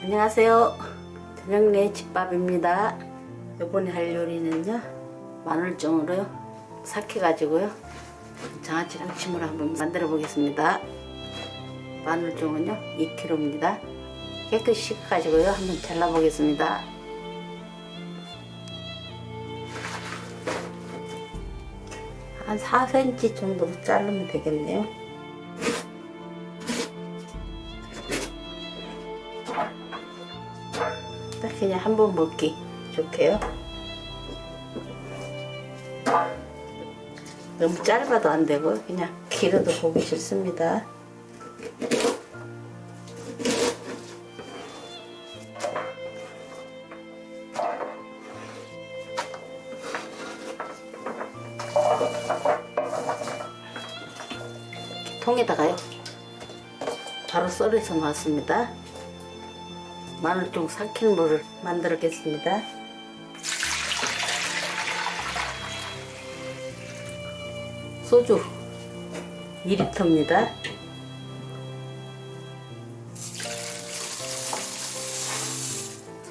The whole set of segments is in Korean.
안녕하세요. 저녁내 집밥입니다. 이번에 할 요리는요 마늘종으로요 삭혀가지고요 장아찌랑 침을 한번 만들어 보겠습니다. 마늘종은요 2kg입니다. 깨끗이 씻어가지고요 한번 잘라 보겠습니다. 한 4cm 정도 자르면 되겠네요. 그냥 한 번 먹기 좋게요. 너무 짧아도 안 되고 그냥 길어도 보기 싫습니다. 통에다가요. 바로 썰어서 놨습니다. 마늘 좀 삭힌 물을 만들겠습니다. 소주 2리터입니다.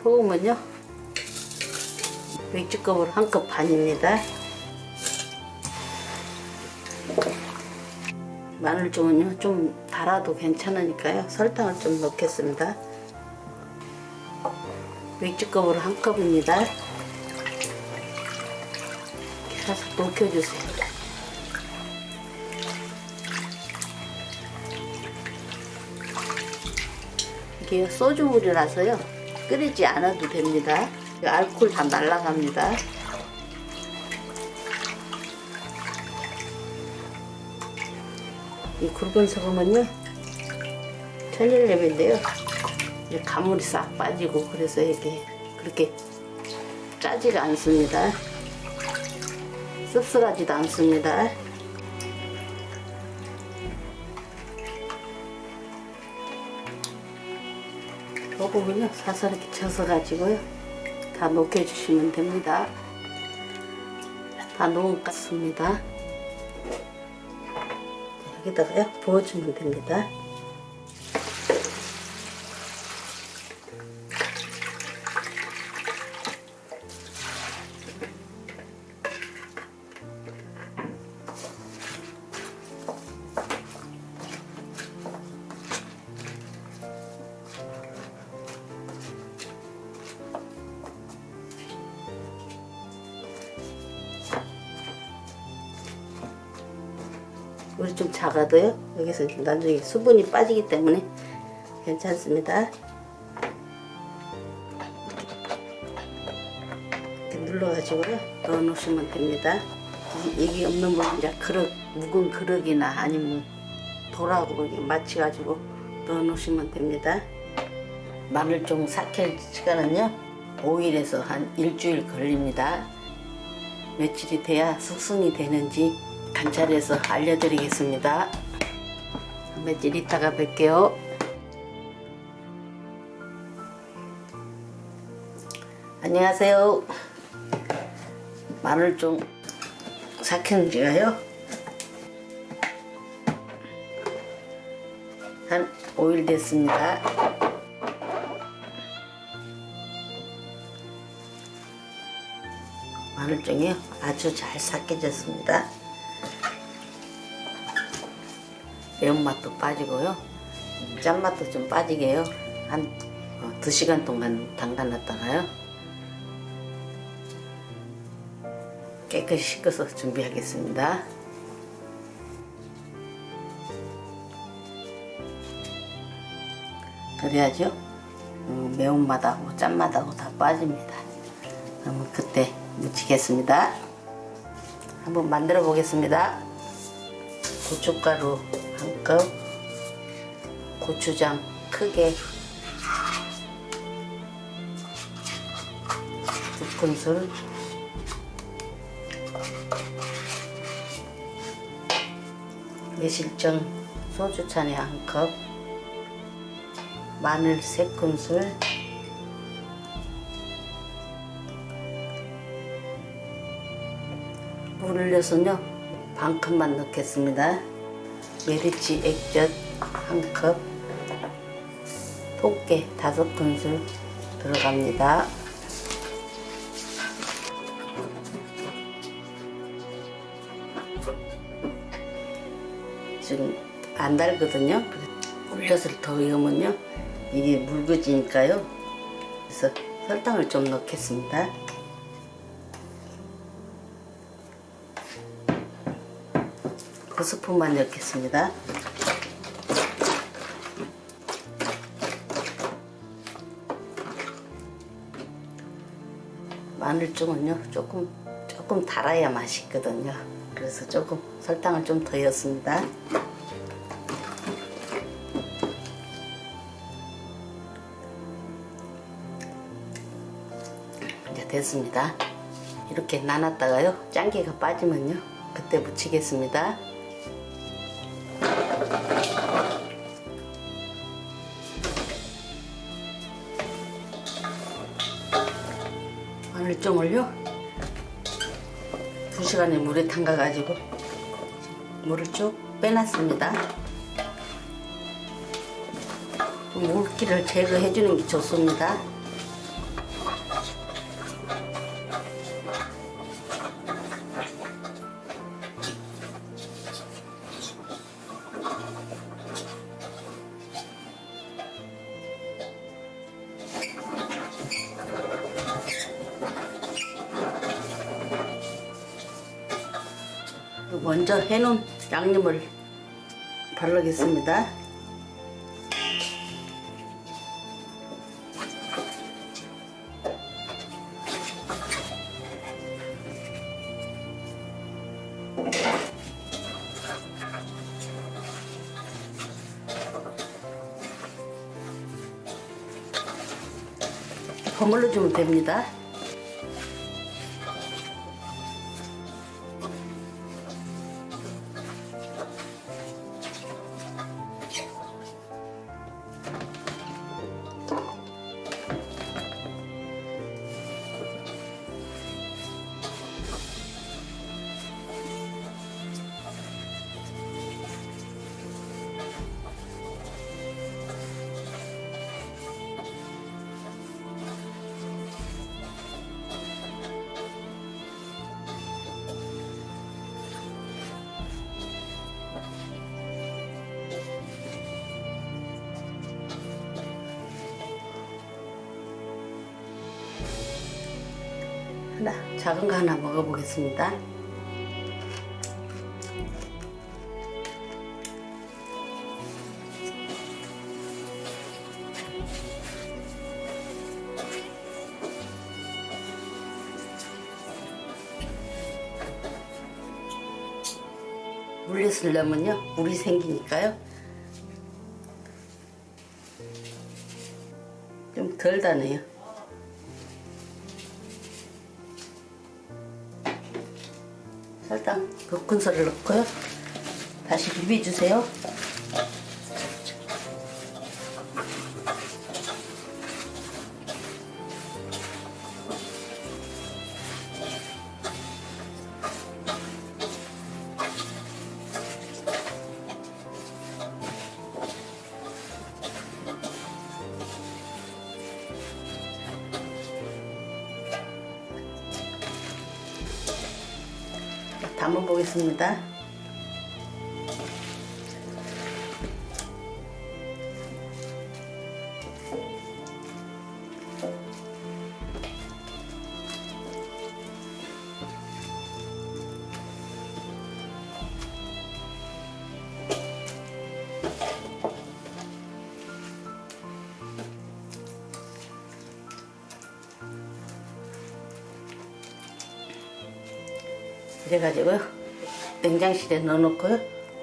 소금은요 맥주컵으로 한 컵 반입니다. 마늘종은요 좀 달아도 괜찮으니까요 설탕을 좀 넣겠습니다. 맥주컵으로 한 컵입니다. 살짝 녹여주세요. 이게 소주물이라서요 끓이지 않아도 됩니다. 알코올 다 날라갑니다. 이 굵은 소금은요 천일염인데요 이제 가물이 싹 빠지고 그래서 이게 그렇게 짜지가 않습니다. 씁쓸하지도 않습니다. 소금은요 사사롭게 쳐서 가지고요 다 녹여주시면 됩니다. 다 녹은 것 같습니다. 여기다가요 부어주면 됩니다. 물이 좀 작아도요. 여기서 나중에 수분이 빠지기 때문에 괜찮습니다. 눌러가지고요. 넣어 놓으시면 됩니다. 이- 이게 없는 분 이제 그릇, 묵은 그릇이나 아니면 돌하고 이렇게 맞춰가지고 넣어 놓으시면 됩니다. 마늘종 삭힐 시간은요. 5일에서 한 일주일 걸립니다. 며칠이 돼야 숙성이 되는지 관찰해서 알려드리겠습니다. 며칠 있다가 뵐게요. 안녕하세요. 마늘 좀 삭힌 지가요. 한 5일 됐습니다. 마늘종이 아주 잘 삭혀졌습니다. 매운맛도 빠지고요. 짠맛도 좀 빠지게요. 한 어, 2시간 동안 담가놨다가요. 깨끗이 씻어서 준비하겠습니다. 그래야죠. 음, 매운맛하고 짠맛하고 다 빠집니다. 그러면 그때 무치겠습니다. 한번 만들어 보겠습니다. 고춧가루 한 컵, 고추장 크게 두 큰술, 매실청 소주 잔에 한 컵, 마늘 세 큰술, 물을 넣어서요 반 컵만 넣겠습니다. 메리치 액젓 한 컵, 통깨 다섯 큰술 들어갑니다. 지금 안 달거든요. 올려서 더 익으면요. 이게 묽어지니까요. 그래서 설탕을 좀 넣겠습니다. 스푼만 넣겠습니다. 마늘종은요 조금 조금 달아야 맛있거든요. 그래서 조금 설탕을 좀 더 넣습니다. 이제 됐습니다. 이렇게 나눴다가요 짠기가 빠지면요 그때 묻히겠습니다. 마늘종을요 두 시간에 물에 담가 가지고 물을 쭉 빼놨습니다. 물기를 제거해 주는 게 좋습니다. 먼저 해놓은 양념을 바르겠습니다. 버물러 주면 됩니다. 하나 작은 거 하나 먹어보겠습니다. 물엿을 넣으면요 물이 생기니까요 좀 덜 다네요. 설탕 두 큰술을 넣고요. 다시 비벼주세요. 담아 보겠습니다. 그래가지고요 냉장실에 넣어놓고요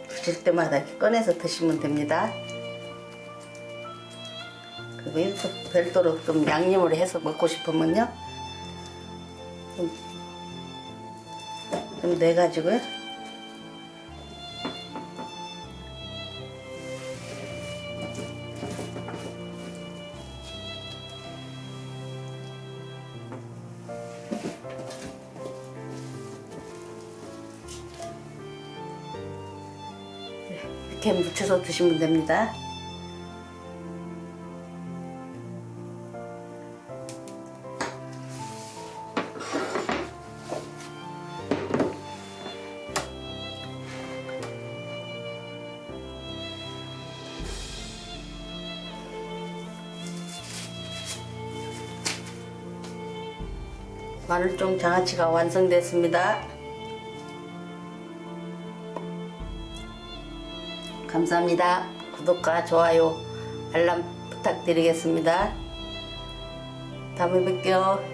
드실 때마다 이렇게 꺼내서 드시면 됩니다. 그리고 이렇게 별도로 좀 양념을 해서 먹고 싶으면요. 좀, 좀 내가지고요 이렇게 묻혀서 드시면 됩니다. 마늘종 장아찌가 완성됐습니다. 감사합니다. 구독과 좋아요, 알람 부탁드리겠습니다. 다음에 뵐게요.